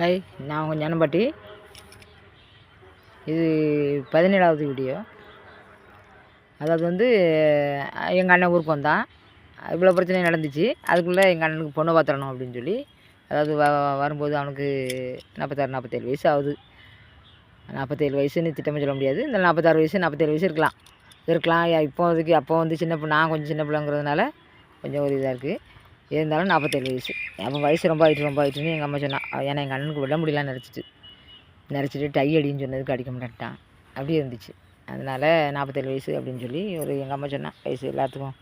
Hi நான் உங்கள் ஞானம்பாட்டி. இது பதினேழாவது வீடியோ அதாவது வந்து எங்கள் அண்ணன் ஊருக்கு வந்தான். இவ்வளோ பிரச்சனை நடந்துச்சு. அதுக்குள்ளே எங்கள் அண்ணனுக்கு பொண்ணை பார்த்துடணும் அப்படின்னு சொல்லி அதாவது வ வரும்போது அவனுக்கு நாற்பத்தாறு நாற்பத்தேழு வயசு ஆகுது. நாற்பத்தேழு வயசுன்னு திட்டமாக சொல்ல முடியாது. இந்த நாற்பத்தாறு வயசு நாற்பத்தேழு வயசு இருக்கலாம். இருக்கலாம். இப்போதைக்கு அப்போ வந்து சின்ன பிள்ளை நான் கொஞ்சம் சின்ன பிள்ளைங்கிறதுனால கொஞ்சம் ஒரு இதாக இருக்குது இருந்தாலும் நாற்பத்தேழு வயசு. அப்போ வயசு ரொம்ப ஆயிட்டு ரொம்ப ஆயிட்டுன்னு எங்கள் அம்மா சொன்னான் ஏன்னா எங்கள் அண்ணனுக்கு விட முடியலன்னு நினச்சிட்டு. நினச்சிட்டு டை அடின்னு சொன்னதுக்கு அடிக்க மாட்டேன்ட்டான். அப்படியே இருந்துச்சு. அதனால் நாற்பத்தேழு வயசு அப்படின்னு சொல்லி ஒரு எங்கள் அம்மா சொன்னான் வயசு எல்லாத்துக்கும்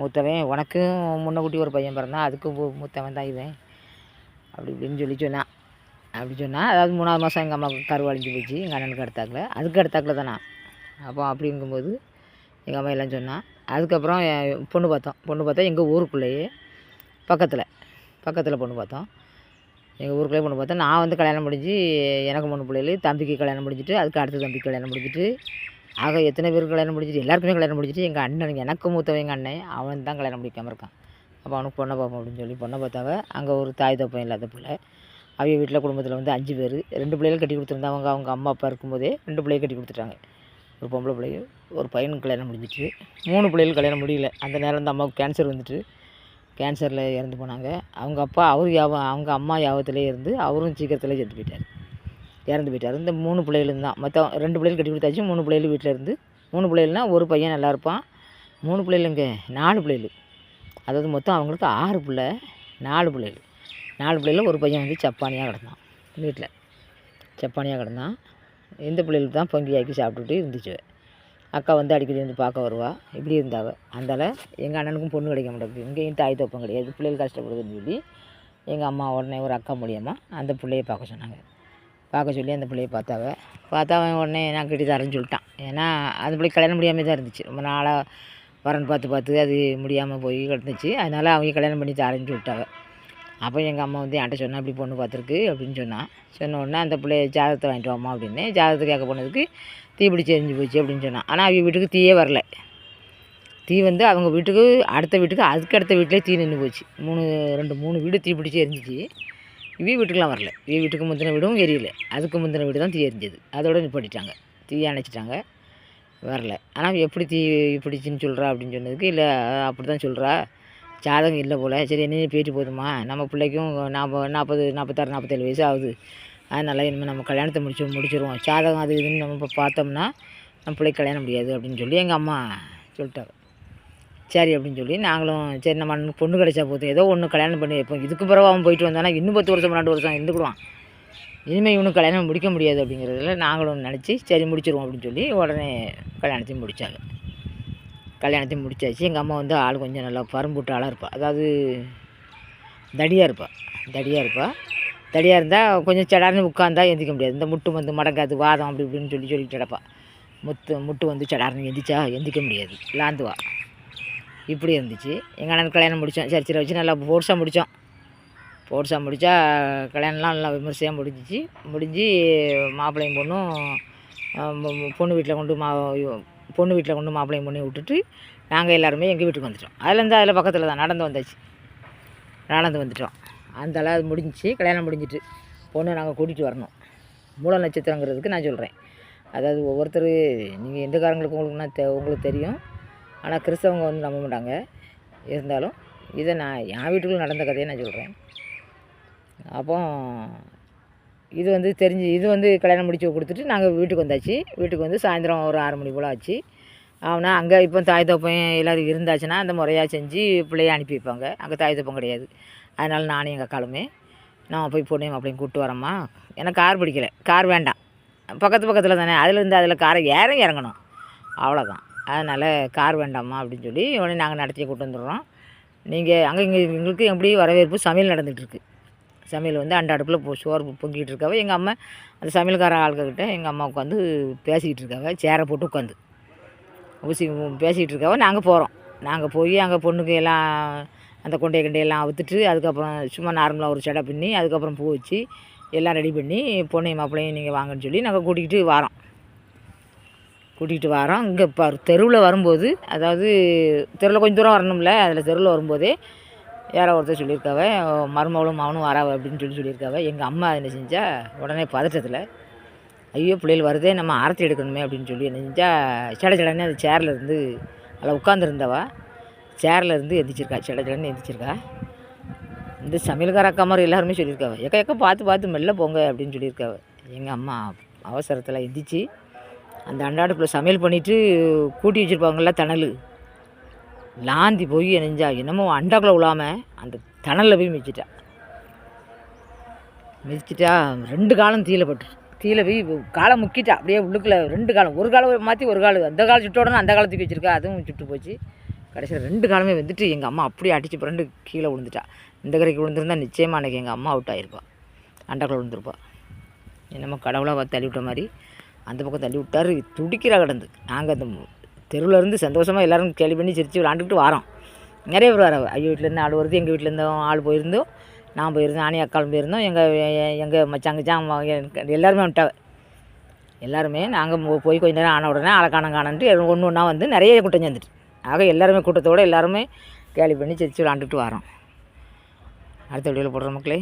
மூத்தவன் உனக்கும் முன்னக்கூட்டி ஒரு பையன் பிறந்தான் அதுக்கும் மூத்தவன் தான் இவன். அப்படி இப்படின்னு சொல்லி சொன்னான் அப்படி சொன்னால் அதாவது மூணாவது மாதம் எங்கள் அம்மாவுக்கு கரு அழிஞ்சு போச்சு எங்கள் அண்ணனுக்கு அடுத்தாக்கில். அதுக்கு அடுத்தாக்கில் தானா? அப்போ அப்படிங்கும்போது எங்கள் அம்மா எல்லாம் சொன்னான் அதுக்கப்புறம் என் பொண்ணு பார்த்தோம். பொண்ணு பார்த்தா எங்கள் ஊருக்குள்ளேயே பக்கத்தில். பக்கத்தில் பொண்ணு பார்த்தோம். எங்கள் ஊருக்குள்ளே பொண்ணு பார்த்தா நான் வந்து கல்யாணம் முடிஞ்சு எனக்கு மூணு பிள்ளைகள் தம்பிக்கு கல்யாணம் முடிஞ்சிட்டு அதுக்கு அடுத்த தம்பிக்கு கல்யாணம் முடிஞ்சிட்டு ஆக எத்தனை பேருக்கு கல்யாணம் முடிஞ்சிட்டு எல்லாருக்குமே கல்யாணம் முடிஞ்சிட்டு எங்கள் அண்ணன் எனக்கு மூத்தவன் எங்கள் அண்ணன் அவன் தான் கல்யாணம் முடிக்காமல் இருக்கான். அப்போ அவனுக்கு பொண்ணை பார்ப்போம் அப்படின்னு சொல்லி பொண்ணை பார்த்தாவ அங்கே ஒரு தாய் தப்பம் இல்லாத பிள்ளை. அவங்க வீட்டில் குடும்பத்தில் வந்து அஞ்சு பேர். ரெண்டு பிள்ளைகள் கட்டி கொடுத்துருந்தாங்க அவங்க அவங்க அம்மா அப்பா இருக்கும்போதே ரெண்டு பிள்ளைகள் கட்டி கொடுத்துட்டாங்க. ஒரு பொம்பளை பிள்ளையும் ஒரு பையனுக்கு கல்யாணம் முடிஞ்சிச்சு மூணு பிள்ளைகள் கல்யாணம் முடியல. அந்த நேரம் அந்த அம்மாவுக்கு கேன்சர் வந்துட்டு கேன்சரில் இறந்து போனாங்க. அவங்க அப்பா அவர் யாபம் அவங்க அம்மா யாபத்திலே இருந்து அவரும் சீக்கிரத்தில் செத்து போயிட்டார். இறந்து போயிட்டார். இந்த மூணு பிள்ளைகளும் தான் மொத்தம் ரெண்டு பிள்ளைகள் கட்டி கொடுத்தாச்சு. மூணு பிள்ளைகள் வீட்டில் இருந்து மூணு பிள்ளைகள்னா ஒரு பையன் நல்லா இருப்பான். மூணு பிள்ளைகளுங்க நாலு பிள்ளைகள். அதாவது மொத்தம் அவங்களுக்கு ஆறு பிள்ளை நாலு பிள்ளைகள். நாலு பிள்ளைகள் ஒரு பையன் வந்து சப்பானியாக கிடந்தான். வீட்டில். சப்பானியாக கிடந்தான். இந்த பிள்ளைகளுக்கு தான் பொங்கி ஆக்கி சாப்பிட்டுட்டு இருந்துச்சு. அக்கா வந்து அடிக்கடி வந்து பார்க்க வருவா. இப்படி இருந்தாவ. அதனால் எங்கள் அண்ணனுக்கும் பொண்ணு கிடைக்க மாட்டேங்குது. இங்கேயும் தாய் தோப்பம் கிடையாது. பிள்ளைகள் கஷ்டப்படுதுன்னு சொல்லி எங்கள் அம்மா உடனே ஒரு அக்கா மூலியமாக அந்த பிள்ளையை பார்க்க சொன்னாங்க. பார்க்க சொல்லி அந்த பிள்ளையை பார்த்தாவ. பார்த்தா அவன் உடனே நான் கட்டி தரேன்னு சொல்லிட்டான். ஏன்னா அந்த பிள்ளை கல்யாணம் முடியாமல் தான் இருந்துச்சு. ரொம்ப நாளாக வரன் பார்த்து பார்த்து அது முடியாமல் போய் கிடந்துச்சு. அதனால் அவங்க கல்யாணம் பண்ணி தரேன்னு சொல்லிட்டாவ. அப்போ எங்கள் அம்மா வந்து என்கிட்ட சொன்னால் இப்படி பொண்ணு பார்த்துருக்கு அப்படின்னு சொன்னான் சொன்ன உடனே அந்த பிள்ளைய ஜாதகத்தை வாங்கிட்டு வாமா அப்படின்னு ஜாதகத்தை கேட்க போனதுக்கு தீ பிடிச்சி எரிஞ்சு போச்சு அப்படின்னு சொன்னான் ஆனால் அவங்க வீட்டுக்கு தீயே வரல. தீ வந்து அவங்க வீட்டுக்கு அடுத்த வீட்டுக்கு அதுக்கு அடுத்த வீட்டிலே தீ நின்று போச்சு. மூணு ரெண்டு மூணு வீடு தீ பிடிச்சி எரிஞ்சிச்சு இவ வீட்டுக்கெலாம் வரல. இவ வீட்டுக்கு முந்தின வீடும் எரியல. அதுக்கு முந்தின வீடு தான் தீ எரிஞ்சது. அதோடு நிப்பாட்டிட்டாங்க. தீ அணைச்சிட்டாங்க. வரல. ஆனால் எப்படி தீ பிடிச்சின்னு சொல்கிறா அப்படின்னு சொன்னதுக்கு இல்லை அப்படி தான் சொல்கிறா ஜாதகம் இல்லை போல். சரி என்ன பேட்டி போதுமா? நம்ம பிள்ளைக்கும் நாற்பது நாற்பது நாற்பத்தாறு நாற்பத்தேழு வயசு ஆகுது. அதனால் இனிமேல் நம்ம கல்யாணத்தை முடிச்சு முடிச்சிருவோம். ஜாதகம் அது இதுன்னு நம்ம இப்போ பார்த்தோம்னா நம்ம பிள்ளைக்கு கல்யாணம் முடியாது அப்படின்னு சொல்லி எங்கள் அம்மா சொல்லிட்டாங்க. சரி அப்படின்னு சொல்லி நாங்களும் சரி நம்ம பொண்ணு கிடைச்சா போதும். ஏதோ ஒன்று கல்யாணம் பண்ணி வைப்போம். இதுக்கு பிறகு அவன் போயிட்டு வந்தானா இன்னும் பத்து வருஷம் ரெண்டு வருஷம் இருந்துக்கிடுவான். இனிமேல் இவனுக்கு கல்யாணம் முடிக்க முடியாது அப்படிங்கிறதுல நாங்களும் நினச்சி சரி முடிச்சிருவோம் அப்படின்னு சொல்லி உடனே கல்யாணத்தையும் முடித்தாங்க கல்யாணத்தையும் முடிச்சாச்சு. எங்கள் அம்மா வந்து ஆள் கொஞ்சம் நல்லா பரும்புட்டு ஆளாக இருப்பாள் அதாவது தடியாக இருப்பாள் தடியாக இருப்பாள் தடியாக இருந்தால் கொஞ்சம் சடார்னு உட்காந்தா எந்திக்க முடியாது. இந்த முட்டு வந்து மடங்காது வாதம் அப்படி இப்படின்னு சொல்லி சொல்லி கிடப்பா. முத்து முட்டு வந்து சடார்னு எந்திச்சா எந்திக்க முடியாது. லாந்துவா. இப்படி இருந்துச்சு. எங்கள் அண்ணனுக்கு கல்யாணம் முடித்தோம் சர்ச்சில் வச்சு நல்லா ஃபோர்ஸாக முடித்தோம் ஃபோர்ஸாக முடித்தா கல்யாணம்லாம் நல்லா விமர்சையாக முடிஞ்சிச்சு. முடிஞ்சு மாப்பிள்ளையும் பொண்ணும் பொண்ணு வீட்டில் கொண்டு மா பொண்ணு வீட்டில் கொண்டு மாப்பிள்ளையும் பொண்ணையும் விட்டுட்டு நாங்கள் எல்லாருமே எங்கள் வீட்டுக்கு வந்துட்டோம். அதுலேருந்து அதில் பக்கத்தில் தான் நடந்து வந்தாச்சு. நடந்து வந்துட்டோம். அந்த அது முடிஞ்சிச்சு. கல்யாணம் முடிஞ்சிட்டு பொண்ணை நாங்கள் கூட்டிகிட்டு வரணும். மூல நட்சத்திரங்கிறதுக்கு நான் சொல்கிறேன் அதாவது ஒவ்வொருத்தர் நீங்கள் எந்த காரங்களுக்கு உங்களுக்குன்னா தெ உங்களுக்கு தெரியும். ஆனால் கிறிஸ்தவங்க வந்து நம்ப மாட்டாங்க. இருந்தாலும் இதை நான் என் வீட்டுக்குள்ளே நடந்த கதையை நான் சொல்கிறேன் அப்போ இது வந்து தெரிஞ்சு இது வந்து கல்யாணம் முடிச்சு கொடுத்துட்டு நாங்கள் வீட்டுக்கு வந்தாச்சு. வீட்டுக்கு வந்து சாயந்தரம் ஒரு ஆறு மணி போல் ஆச்சு. அவனா அங்கே இப்போ தாய் தோப்பம் எல்லோரும் இருந்தாச்சுன்னா அந்த முறையாக செஞ்சு பிள்ளைய அனுப்பி வைப்பாங்க. அங்கே தாய் தோப்பம் கிடையாது. அதனால் நானும் எங்கள் காலமே நான் போய் பொண்ணையும் அப்படின்னு கூப்பிட்டு வரேம்மா. எனக்கு கார் பிடிக்கல. கார் வேண்டாம். பக்கத்து பக்கத்தில் தானே. அதில் இருந்து அதில் காரை ஏற இறங்கணும். அவ்வளோதான் அதனால் கார் வேண்டாம்மா அப்படின்னு சொல்லி உடனே நாங்கள் நடத்தி கூட்டு வந்துடுறோம். நீங்கள் அங்கே இங்கே எங்களுக்கு எப்படி வரவேற்பு சமையல் நடந்துகிட்ருக்கு சமையல் வந்து அண்ட அடுப்பில் போ சோறு பொங்கிட்டு இருக்காவ. எங்கள் அம்மா அந்த சமையல்கார ஆளுக்கிட்ட எங்கள் அம்மா உட்காந்து பேசிக்கிட்டு இருக்காவ. சேரை போட்டு உட்காந்து ஊசி பேசிக்கிட்டு இருக்காவ. நாங்கள் போகிறோம் நாங்கள் போய் அங்கே பொண்ணுக்கு எல்லாம் அந்த கொண்டை கண்டையெல்லாம் அவுத்துட்டு அதுக்கப்புறம் சும்மா நார்மலாக ஒரு சடை பின்னி அதுக்கப்புறம் பூ வச்சு எல்லாம் ரெடி பண்ணி பொண்ணையும் மாப்பிள்ளையும் நீங்கள் வாங்கன்னு சொல்லி நாங்கள் கூட்டிகிட்டு வரோம். கூட்டிகிட்டு வரோம். இங்கே இப்போ தெருவில் வரும்போது அதாவது தெருவில் கொஞ்சம் தூரம் வரணும்ல அதில் தெருவில் வரும்போதே யாரோ ஒருத்தர் சொல்லியிருக்காவ மருமகளும் மகனும் வராவ அப்படின்னு சொல்லி சொல்லியிருக்காவ. எங்கள் அம்மா என்ன செஞ்சா உடனே பதற்றத்தில் ஐயோ பிள்ளைகள் வருதே நம்ம ஆரத்தி எடுக்கணுமே அப்படின்னு சொல்லி என்ன செஞ்சால் சட சடனே அந்த சேரில் இருந்து அதில் உட்காந்துருந்தவா சேரில் இருந்து எந்திரிச்சிருக்கா சட சடன்னு எந்திரிச்சிருக்கா. இந்த சமையல்கார அக்கா மாதிரி எல்லாருமே சொல்லியிருக்காவ எக்க எக்க பார்த்து பார்த்து மெல்ல போங்க அப்படின்னு சொல்லியிருக்காவ. எங்கள் அம்மா அவசரத்தில் எந்திரிச்சு அந்த அண்டாடுக்குள்ளே சமையல் பண்ணிவிட்டு கூட்டி வச்சுருப்பாங்கள்ல தணல். லாந்தி போய் நெஞ்சா என்னமோ அண்டாக்குள்ளே விழாமல் அந்த தணலில் போய் மிதிச்சிட்டா. மிதிச்சிட்டா ரெண்டு காலம் தீயில பட்டு தீயில போய் காலை முக்கிட்டா. அப்படியே உள்ளுக்குள்ள ரெண்டு காலம் ஒரு காலம் மாற்றி ஒரு காலம் அந்த காலம் சுட்டோடனே அந்த காலத்துக்கு வச்சுருக்கா அதுவும் சுட்டு போச்சு. கடைசியில் ரெண்டு காலமே வந்துட்டு எங்கள் அம்மா அப்படியே அடிச்சு புரண்டு கீழே விழுந்துட்டா. இந்த கரைக்கு விழுந்திருந்தா நிச்சயமாக அன்றைக்கி எங்கள் அம்மா அவுட் ஆகிருப்பா அண்டாக்குள்ள விழுந்திருப்பா. என்னமோ கடவுளாக தள்ளி விட்ட மாதிரி அந்த பக்கம் தள்ளி விட்டாரு. துடிக்கிறா கிடந்து. நாங்கள் அந்த தெருவில் இருந்து சந்தோஷமாக எல்லோரும் கேள்வி பண்ணி சிரித்து விளாண்டுக்கிட்டு வரோம். நிறைய பேர் வர ஐயோ வீட்டிலேருந்து ஆள் வருது எங்கள் வீட்டிலேருந்தும் ஆள் போயிருந்தோம். நான் போயிருந்தேன் ஆணி அக்காலும் போயிருந்தோம். எங்கள் எங்கள் மச்சாங்கச்சான் எல்லாருமே வந்துட்டாங்க எல்லாருமே நாங்கள் போய் கொஞ்ச நேரம் ஆன உடனே ஆளை காணன்ட்டு ஒன்று ஒன்றா வந்து நிறைய கூட்டம் சேர்ந்துட்டு. ஆக எல்லாருமே கூட்டத்தோடு எல்லாருமே கேலி பண்ணி சிரித்து விளாண்டுட்டு வரோம். அடுத்த வீடியோவில் போடுற மக்களே.